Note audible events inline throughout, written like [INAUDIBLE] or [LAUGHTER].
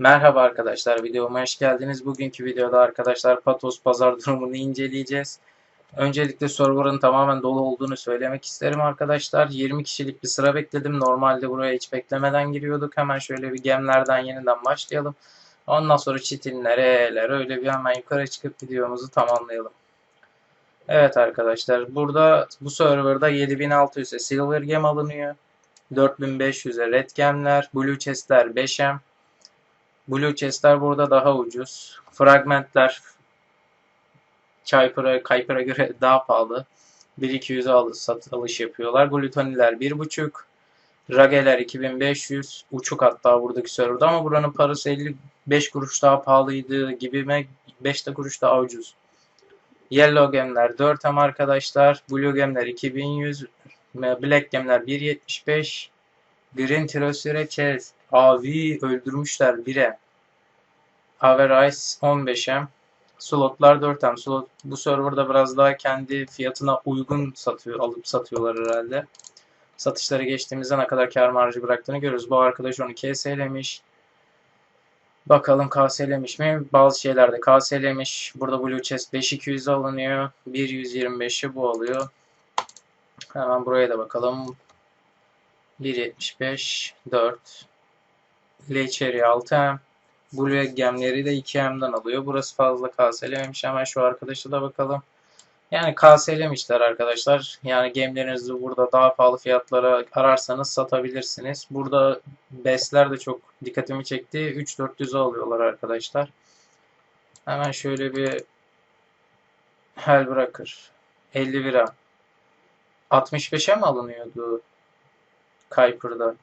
Merhaba arkadaşlar, videoma hoş geldiniz. Bugünkü videoda arkadaşlar Patos pazar [LAUGHS] durumunu inceleyeceğiz. Öncelikle server'ın tamamen dolu olduğunu söylemek isterim arkadaşlar. 20 kişilik bir sıra bekledim. Normalde buraya hiç beklemeden giriyorduk. Hemen şöyle bir gemlerden yeniden başlayalım. Ondan sonra çitinler, e'ler öyle bir hemen yukarı çıkıp videomuzu tamamlayalım. Evet arkadaşlar, burada bu serverda 7600'e Silver Gem alınıyor. 4500'e Red Gemler, Blue Chest'ler 5M, Blue chest'ler burada daha ucuz. Fragmentler Kayper'a Kayper'a göre [LAUGHS] daha pahalı. 1-200'e al, sat, alış yapıyorlar. Glutoniler 1.5. Rageler 2500. Uçuk hatta buradaki serverda ama buranın parası 55 kuruş daha pahalıydı gibi 5 de kuruş daha ucuz. Yellow gemler 4 hem arkadaşlar. Blue gemler 2100. Black gemler 1.75. Green Tirosire Chest Avi öldürmüşler 1'e. Average 15'e. Slotlar 4'em. Slot bu serverda biraz daha kendi fiyatına uygun satıyor, alıp satıyorlar herhalde. Satışları geçtiğimizde ne kadar kar marjı bıraktığını görürüz. Bu arkadaş onu KS'lemiş. Bakalım KS'lemiş mi? Bazı şeylerde KS'lemiş. Burada Blue Chest 5200 alınıyor. 1.125'i bu alıyor. Hemen buraya da bakalım. 1.75 4 Lecherry 6M. Blue gemleri de 2M'den alıyor. Burası fazla kaselememiş. Hemen şu arkadaşa da bakalım. Yani kaselemişler arkadaşlar. Yani gemlerinizi burada daha pahalı fiyatlara ararsanız satabilirsiniz. Burada besler de çok dikkatimi çekti. 3-400'e alıyorlar arkadaşlar. Hemen şöyle bir Hellbreaker 50 lira. 65'e mi alınıyordu Kuiper'da?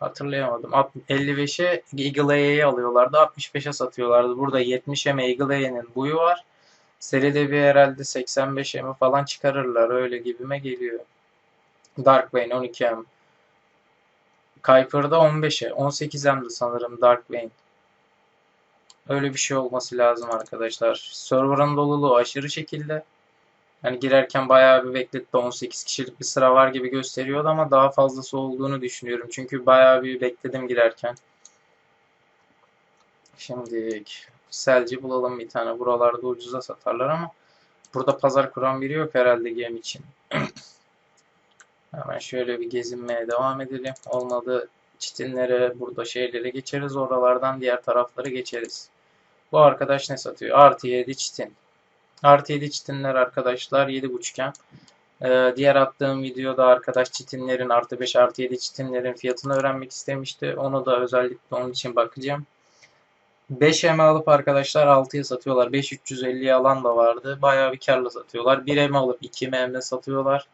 Hatırlayamadım. 55'e Eagle Ay'yi alıyorlardı. 65'e satıyorlardı. Burada 70'e Eagle Ay'nin buyu var. Seride bir herhalde 85'e mi falan çıkarırlar. Öyle gibime geliyor. Dark Vayne 12M. Kuiper'da 15'e. 18M'di sanırım Dark Vayne. Öyle bir şey olması lazım arkadaşlar. Server'ın doluluğu aşırı şekilde. Yani girerken bayağı bir bekletti. 18 kişilik bir sıra var gibi gösteriyordu ama daha fazlası olduğunu düşünüyorum. Çünkü bayağı bir bekledim girerken. Şimdi selci bulalım bir tane. Buralarda ucuza satarlar ama burada pazar kuran biri yok herhalde gem için. [CLEARS THROAT] Hemen şöyle bir gezinmeye devam edelim. Olmadı çitinlere, burada şeylere geçeriz. Oralardan diğer tarafları geçeriz. Bu arkadaş ne satıyor? Artı 7 çitin. Artı 7 çitinler arkadaşlar 7.5'en. Ee, diğer attığım videoda arkadaş çitinlerin artı 5 artı 7 çitinlerin fiyatını öğrenmek istemişti. Onu da özellikle onun için bakacağım. 5M alıp arkadaşlar 6'ya satıyorlar. 5350'ye alan da vardı. Bayağı bir karla satıyorlar. 1M alıp 2M'de satıyorlar.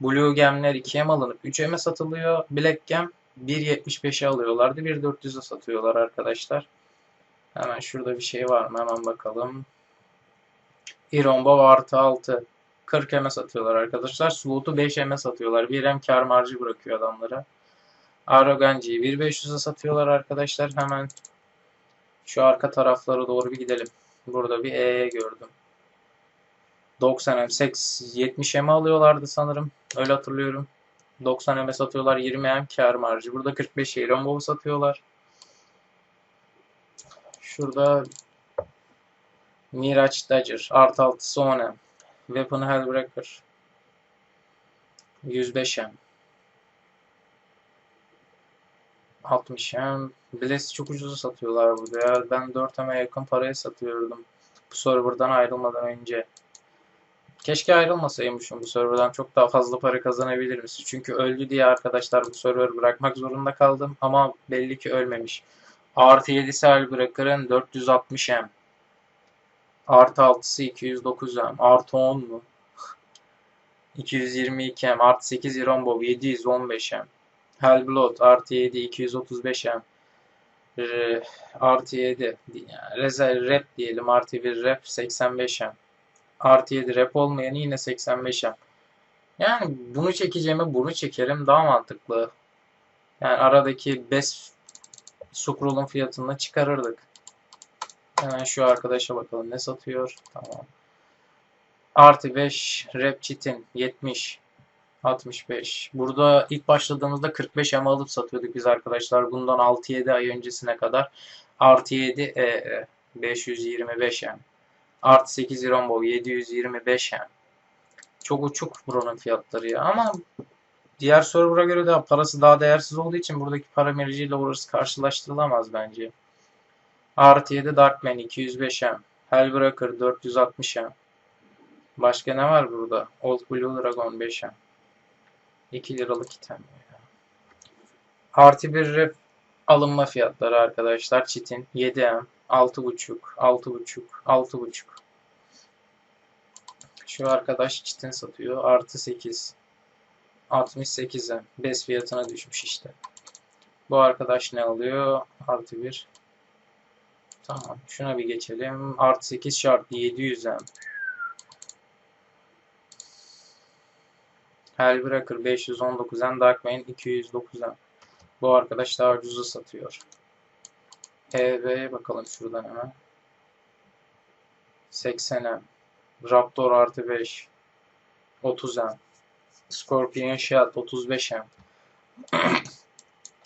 Blue Gem'ler 2M alınıp 3M'e satılıyor. Black Gem 1.75'e alıyorlardı. 1.400'e satıyorlar arkadaşlar. Hemen şurada bir şey var mı? Hemen bakalım. Iromba artı 6. 40 M satıyorlar arkadaşlar. Slot'u 5 M satıyorlar. 1 M kar marjı bırakıyor adamlara. Arroganci'yi 1.500'e satıyorlar arkadaşlar. Hemen şu arka taraflara doğru bir gidelim. Burada bir E gördüm. 90 M, 70 M alıyorlardı sanırım. Öyle hatırlıyorum. 90 M satıyorlar. 20 M kar marjı. Burada 45 Iromba satıyorlar. Şurada Miraç Dodger artı 6'sı 10M. Weapon Hellbreaker 105M. 60M. Bless çok ucuza satıyorlar burada ya. Ben 4M'e yakın paraya satıyordum. Bu serverdan ayrılmadan önce. Keşke ayrılmasaymışım bu serverdan. Çok daha fazla para kazanabilir misin? Çünkü öldü diye arkadaşlar bu server bırakmak zorunda kaldım. Ama belli ki ölmemiş. Artı 7'si Hellbreaker'ın 460M. Artı 6'sı 209M. Artı 10 mu? 222M. Artı 8 Irombo 715M. Hellblood artı 7 235M. R artı 7 yani rezerv rap diyelim artı 1 rap 85M. Artı 7 rap olmayan yine 85M. Yani bunu çekeceğime bunu çekerim daha mantıklı. Yani aradaki best Scroll'un fiyatını çıkarırdık. Hemen şu arkadaşa bakalım ne satıyor. Tamam. Artı 5 Rap Cheat'in 70. 65. Burada ilk başladığımızda 45 M alıp satıyorduk biz arkadaşlar. Bundan 6-7 ay öncesine kadar. Artı 7 EE 525 M. Artı 8 Rombo 725 M. Çok uçuk buranın fiyatları ya. Ama diğer server'a göre de parası daha değersiz olduğu için buradaki para merciyle orası karşılaştırılamaz bence. Artı 7 Darkman 205 M. Hellbreaker 460 M. Başka ne var burada? Old Blue Dragon 5 M. 2 liralık item. Artı bir rep alınma fiyatları arkadaşlar. Çitin 7M, 6.5, 6.5, 6.5. Şu arkadaş çitin satıyor. Artı 8. 68'e. Bes fiyatına düşmüş işte. Bu arkadaş ne alıyor? Artı 1. Tamam. Şuna bir geçelim. Artı 8 şart 700'e. Hellbreaker 519'en Darkman 209'en. Bu arkadaş daha ucuza satıyor. EV'ye bakalım şuradan hemen. 80'e. Raptor artı 5. 30'en. Scorpion Shot 35'e. [CLEARS THROAT]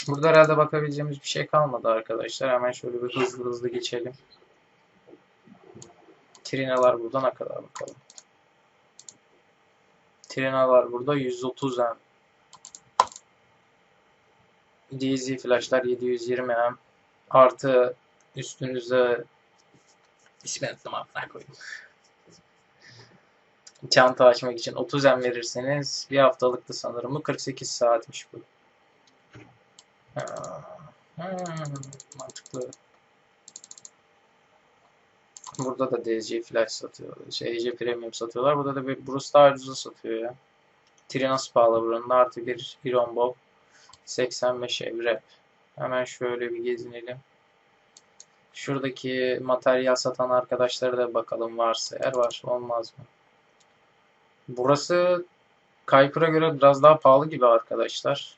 Burada herhalde bakabileceğimiz bir şey kalmadı arkadaşlar. Hemen şöyle bir hızlı hızlı geçelim. Trinalar burada ne kadar bakalım. Trinalar burada 130 M. DZ flashlar 720 M. Artı üstünüze ismi unuttum amına koyayım. Çanta açmak için 30 M verirseniz bir haftalıktı sanırım. Bu 48 saatmiş bu. Hmm, mantıklı. Burada da DC Flash satıyor. Şey, EC Premium satıyorlar. Burada da bir Bruce daha ucuza satıyor ya. Trinos pahalı buranın. Artı bir Iron Bob. 85 ev rep. Hemen şöyle bir gezinelim. Şuradaki materyal satan arkadaşlara da bakalım varsa eğer var. Olmaz mı? Burası Kuiper'a göre biraz daha pahalı gibi arkadaşlar.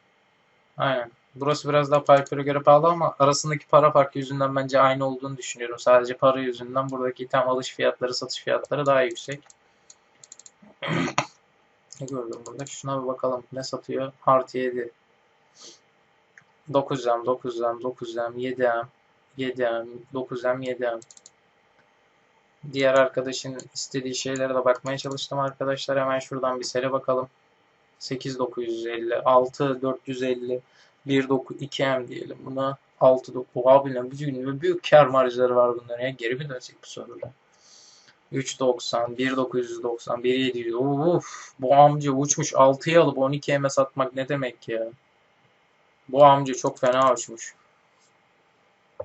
Aynen. Burası biraz daha Piper'a göre pahalı ama arasındaki para farkı yüzünden bence aynı olduğunu düşünüyorum. Sadece para yüzünden buradaki item alış fiyatları, satış fiyatları daha yüksek. [CLEARS THROAT] ne gördüm burada? Şuna bir bakalım. Ne satıyor? Artı 7. 9M, 9M, 9M, 7M, 7M, 9M, 7M. Diğer arkadaşın istediği şeylere de bakmaya çalıştım arkadaşlar. Hemen şuradan bir sele bakalım. 8950, 6450, 1.2M diyelim buna. 6.9 abi ne büyük, büyük kar marjları var bunların ya. Geri mi dönsek bu soruda? 3.90, 1.990, 1.700. Uf, bu amca uçmuş 6'yı alıp 12M'e satmak ne demek ya? Bu amca çok fena uçmuş.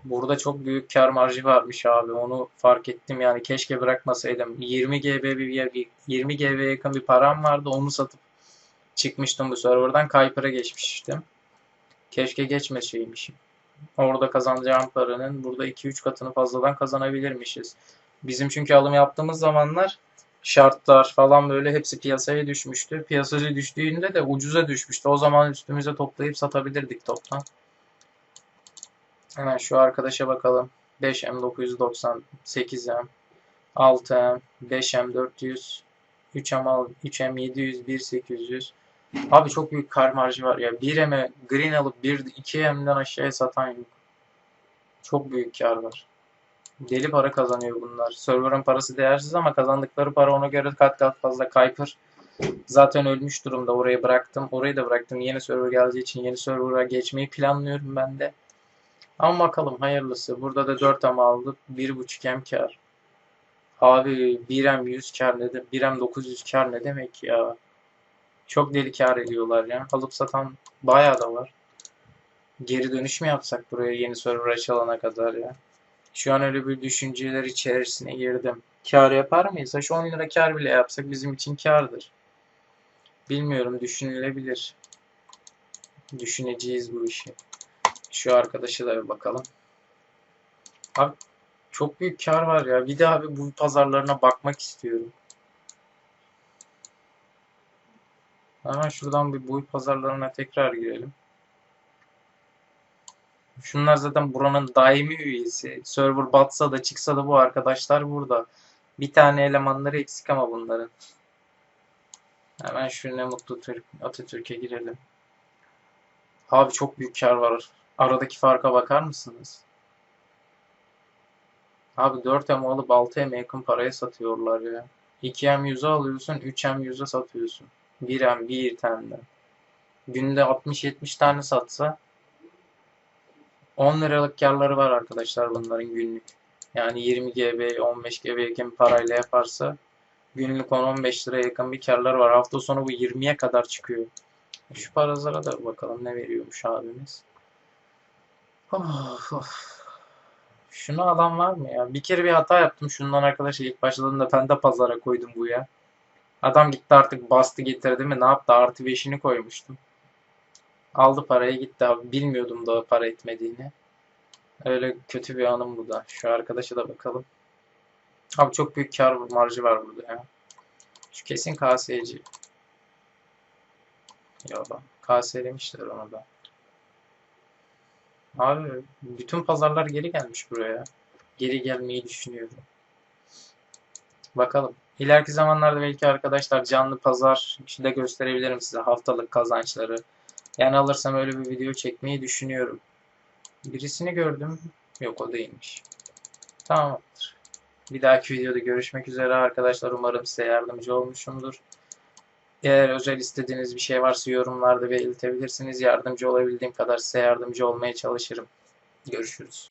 Burada çok büyük kar marjı varmış abi. Onu fark ettim yani. Keşke bırakmasaydım. 20 GB bir 20 GB yakın bir param vardı. Onu satıp çıkmıştım bu serverdan. Kuiper'a geçmiştim. Keşke geçmeseymişim. Orada kazanacağım paranın burada 2-3 katını fazladan kazanabilirmişiz. Bizim çünkü alım yaptığımız zamanlar şartlar falan böyle hepsi piyasaya düşmüştü. Piyasaya düştüğünde de ucuza düşmüştü. O zaman üstümüze toplayıp satabilirdik toptan. Hemen şu arkadaşa bakalım. 5M 990, 8M, 6M, 5M 400, 3M, 3M 700, 1 800. Abi çok büyük kar marjı var ya. 1M'e green alıp 1 2M'den aşağıya satan yok. Çok büyük kar var. Deli para kazanıyor bunlar. Server'ın parası değersiz ama kazandıkları para ona göre kat kat fazla. Kuiper zaten ölmüş durumda. Orayı bıraktım. Orayı da bıraktım. Yeni server geldiği için yeni server'a geçmeyi planlıyorum ben de. Ama bakalım hayırlısı. Burada da 4 ama aldık. 1.5 M kar. Abi 1M 100 kar ne de 1M 900 kar ne demek ya? Çok deli kar ediyorlar ya. Alıp satan bayağı da var. Geri dönüş mü yapsak buraya yeni server açılana kadar ya? Şu an öyle bir düşünceler içerisine girdim. Kar yapar mıyız? Şu 10 lira kar bile yapsak bizim için kardır. Bilmiyorum düşünülebilir. Düşüneceğiz bu işi. Şu arkadaşa da bir bakalım. Abi çok büyük kar var ya. Bir de abi bu pazarlarına bakmak istiyorum. Hemen şuradan bir buy pazarlarına tekrar girelim. Şunlar zaten buranın daimi üyesi. Server batsa da çıksa da bu arkadaşlar burada. Bir tane elemanları eksik ama bunların. Hemen şu ne mutlu Türk Atatürk'e girelim. Abi çok büyük kar var. Aradaki farka bakar mısınız? Abi 4M alıp 6M yakın paraya satıyorlar ya. 2M 100'e alıyorsun, 3M 100'e satıyorsun. 1M bir taneden. Günde 60-70 tane satsa 10 liralık karları var arkadaşlar bunların günlük. Yani 20 GB, 15 GB yakın parayla yaparsa günlük 10-15 liraya yakın bir karları var. Hafta sonu bu 20'ye kadar çıkıyor. Şu parazlara da bakalım ne veriyormuş abimiz. Of, of. Şunu alan var mı ya? Bir kere bir hata yaptım. Şundan arkadaşlar ilk başladığında ben de pazara koydum bu ya. Adam gitti artık bastı getirdi mi ne yaptı? Artı 5'ini koymuştum. Aldı parayı gitti abi. Bilmiyordum da para etmediğini. Öyle kötü bir anım bu da. Şu arkadaşa da bakalım. Abi çok büyük kar marjı var burada ya. Şu kesin KS'ci. Ya da KS'lemişler onu da. Abi bütün pazarlar geri gelmiş buraya. Geri gelmeyi düşünüyorum. Bakalım. İleriki zamanlarda belki arkadaşlar canlı pazar de gösterebilirim size haftalık kazançları. Yani alırsam öyle bir video çekmeyi düşünüyorum. Birisini gördüm. Yok o değilmiş. Tamamdır. Bir dahaki videoda görüşmek üzere arkadaşlar. Umarım size yardımcı olmuşumdur. Eğer özel istediğiniz bir şey varsa yorumlarda belirtebilirsiniz. Yardımcı olabildiğim kadar size yardımcı olmaya çalışırım. Görüşürüz.